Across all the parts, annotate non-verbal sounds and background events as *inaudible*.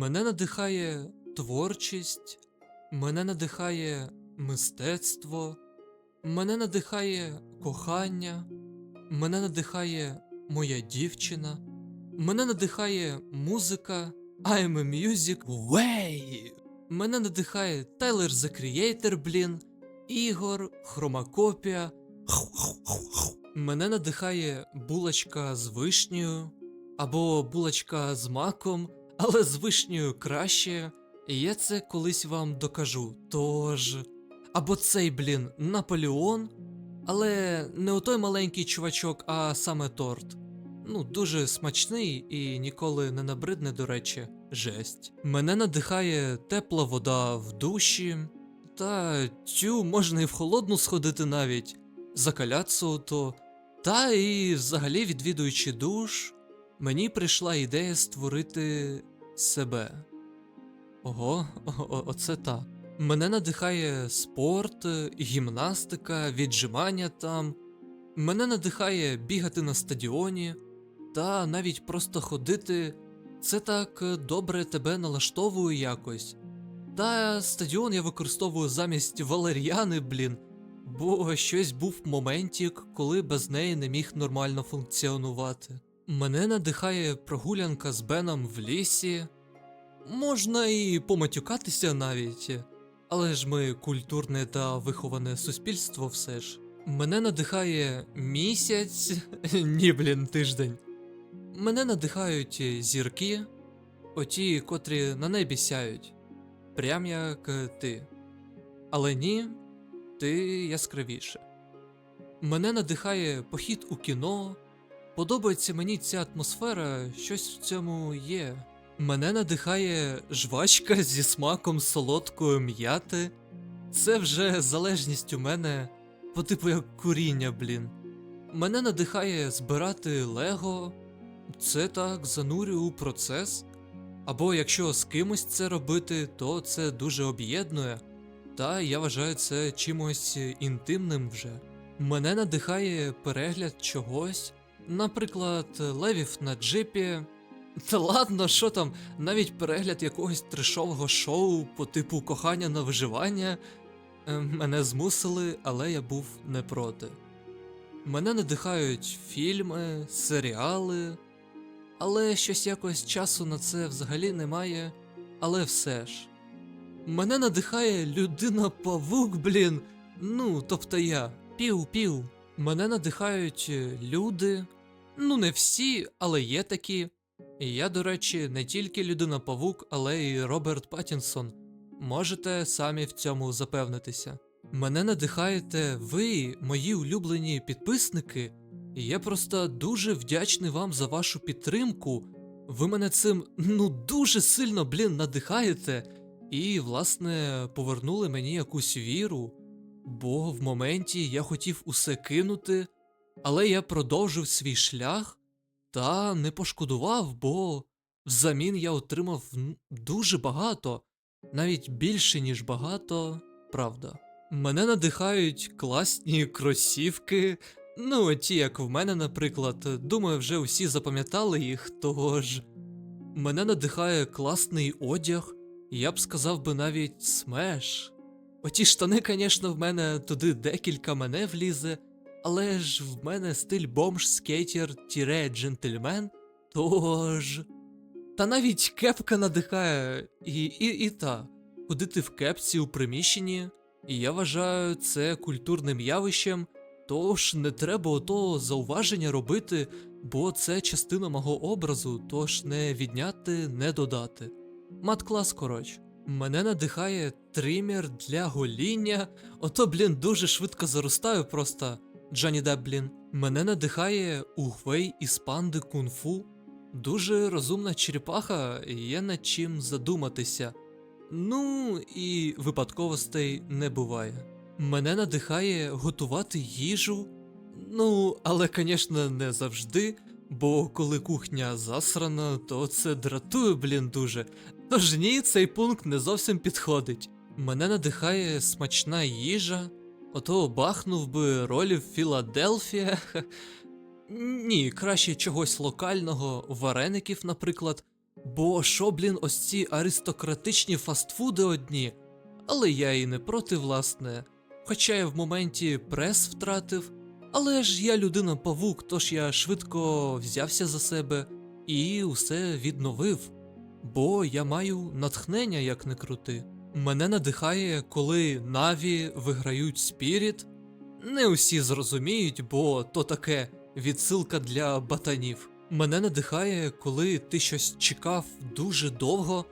Мене надихає творчість, мене надихає мистецтво, мене надихає кохання, мене надихає моя дівчина, мене надихає музика, I'm a music way. Мене надихає Тайлер The Creator, блін, Ігор, Хромакопія. Мене надихає булочка з вишнею або булочка з маком, але з вишнею краще. І я це колись вам докажу. Тож. Або цей, блін, Наполеон, але не отой маленький чувачок, а саме торт. Ну, дуже смачний і ніколи не набридне, до речі, жесть. Мене надихає тепла вода в душі, та цю можна і в холодну сходити навіть, закаляться то. Та і взагалі відвідуючи душ, мені прийшла ідея створити себе. Ого, оце та. Мене надихає спорт, гімнастика, віджимання там. Мене надихає бігати на стадіоні, та навіть просто ходити. Це так добре тебе налаштовує якось. Та стадіон я використовую замість валер'яни, блін, бо щось був моментік, коли без неї не міг нормально функціонувати. Мене надихає прогулянка з Беном в лісі. Можна і поматюкатися навіть, але ж ми культурне та виховане суспільство все ж. Мене надихає місяць, *laughs* ні, блін, тиждень. Мене надихають зірки, оті, котрі на небі сяють, прям як ти. Але ні, ти яскравіше. Мене надихає похід у кіно. Подобається мені ця атмосфера, щось в цьому є. Мене надихає жвачка *laughs* зі смаком солодкої м'яти. Це вже залежність у мене, по типу як куріння, блін. Мене надихає збирати лего. Це так занурює у процес. Або якщо з кимось це робити, то це дуже об'єднує. Та я вважаю це чимось інтимним вже. Мене надихає перегляд чогось, наприклад, левів на джипі. Та ладно, що там, навіть перегляд якогось трешового шоу по типу кохання на виживання. е, Мене змусили, але я був не проти. Мене надихають фільми, серіали, але щось якось часу на це взагалі немає, але все ж. Мене надихає людина павук, блін. Ну, тобто я, пів-пів. Мене надихають е, люди. Ну, не всі, але є такі. І я, до речі, не тільки людина павук, але й Роберт Паттінсон. Можете самі в цьому запевнитися. Мене надихаєте ви, мої улюблені підписники, і я просто дуже вдячний вам за вашу підтримку. Ви мене цим ну дуже сильно, блін, надихаєте, і, власне, повернули мені якусь віру. Бо в моменті я хотів усе кинути, але я продовжив свій шлях та не пошкодував, бо взамін я отримав дуже багато, навіть більше, ніж багато, правда. Мене надихають класні кросівки. Ну, ті, як в мене, наприклад, думаю, вже усі запам'ятали їх, тож. Мене надихає класний одяг, я б сказав би навіть смеш. Оті штани, звісно, в мене туди декілька мене влізе, але ж в мене стиль бомж, скейтер, тіре джентльмен, тож. Та навіть кепка надихає, і, і, і та. Ходити в кепці у приміщенні, і я вважаю це культурним явищем, тож не треба ото зауваження робити, бо це частина мого образу, тож не відняти, не додати. Мат-клас, коротше. Мене надихає тример для гоління. Ото, блін, дуже швидко заростаю просто. Джані Деп, блін. Мене надихає угвей із панди кунг-фу. Дуже розумна черепаха, є над чим задуматися. Ну і випадковостей не буває. Мене надихає готувати їжу. Ну, але, звісно, не завжди, бо коли кухня засрана, то це дратує, блін, дуже. Тож ні, цей пункт не зовсім підходить. Мене надихає смачна їжа, ото бахнув би ролі в Філадельфія. *laughs* Ні, краще чогось локального, вареників, наприклад. Бо що, блін, ось ці аристократичні фастфуди одні, але я і не проти, власне. Хоча я в моменті прес втратив, але ж я людина павук, тож я швидко взявся за себе і усе відновив. Бо я маю натхнення, як не крути. Мене надихає, коли Наві виграють Спіріт. Не усі зрозуміють, бо то таке відсилка для батанів. Мене надихає, коли ти щось чекав дуже довго,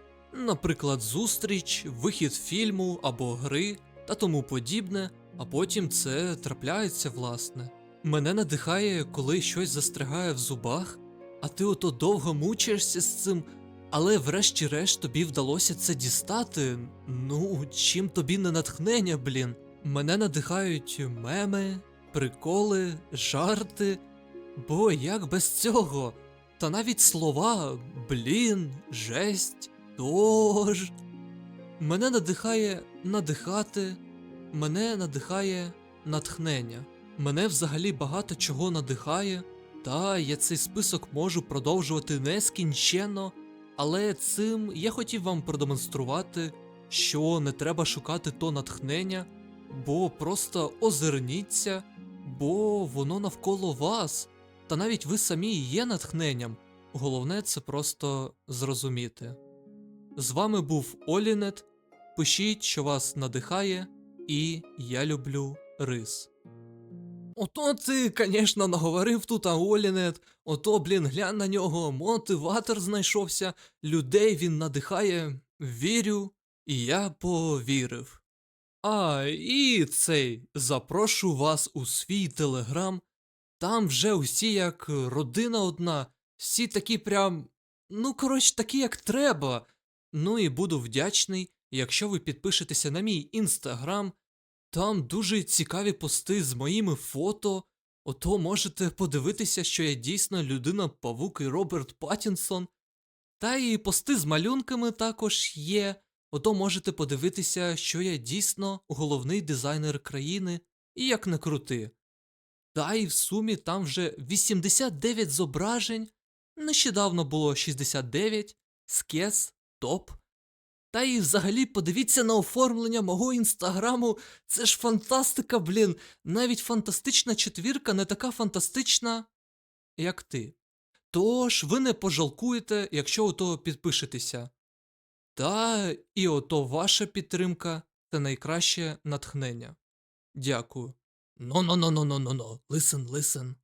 наприклад, зустріч, вихід фільму або гри та тому подібне, а потім це трапляється, власне. Мене надихає, коли щось застрягає в зубах, а ти ото довго мучаєшся з цим, але врешті-решт тобі вдалося це дістати. Ну, чим тобі не натхнення, блін. Мене надихають меми, приколи, жарти. Бо як без цього? Та навіть слова блін, жесть, тож. Мене надихає надихати, мене надихає натхнення. Мене взагалі багато чого надихає, та я цей список можу продовжувати нескінченно, але цим я хотів вам продемонструвати, що не треба шукати то натхнення, бо просто озирніться, бо воно навколо вас. Та навіть ви самі є натхненням. Головне це просто зрозуміти. З вами був Олінет. Пишіть, що вас надихає, і я люблю рис. Ото ти, звісно, наговорив тут а Олінет. Ото, блін, глянь на нього, мотиватор знайшовся, людей він надихає, вірю, і я повірив. А, і цей запрошу вас у свій телеграм. Там вже усі як родина одна, всі такі прям. Ну, коротше, такі, як треба. Ну і буду вдячний, якщо ви підпишетеся на мій інстаграм. Там дуже цікаві пости з моїми фото. Ото можете подивитися, що я дійсно людина павук і Роберт Паттінсон. Та і пости з малюнками також є. Ото можете подивитися, що я дійсно головний дизайнер країни, і як не крути. Та і в сумі там вже 89 зображень, нещодавно було 69, скес, топ. Та і взагалі подивіться на оформлення мого інстаграму, це ж фантастика, блін. Навіть фантастична четвірка не така фантастична, як ти. Тож ви не пожалкуєте, якщо ото підпишетеся. Та і ото ваша підтримка це найкраще натхнення. Дякую. No, no, no,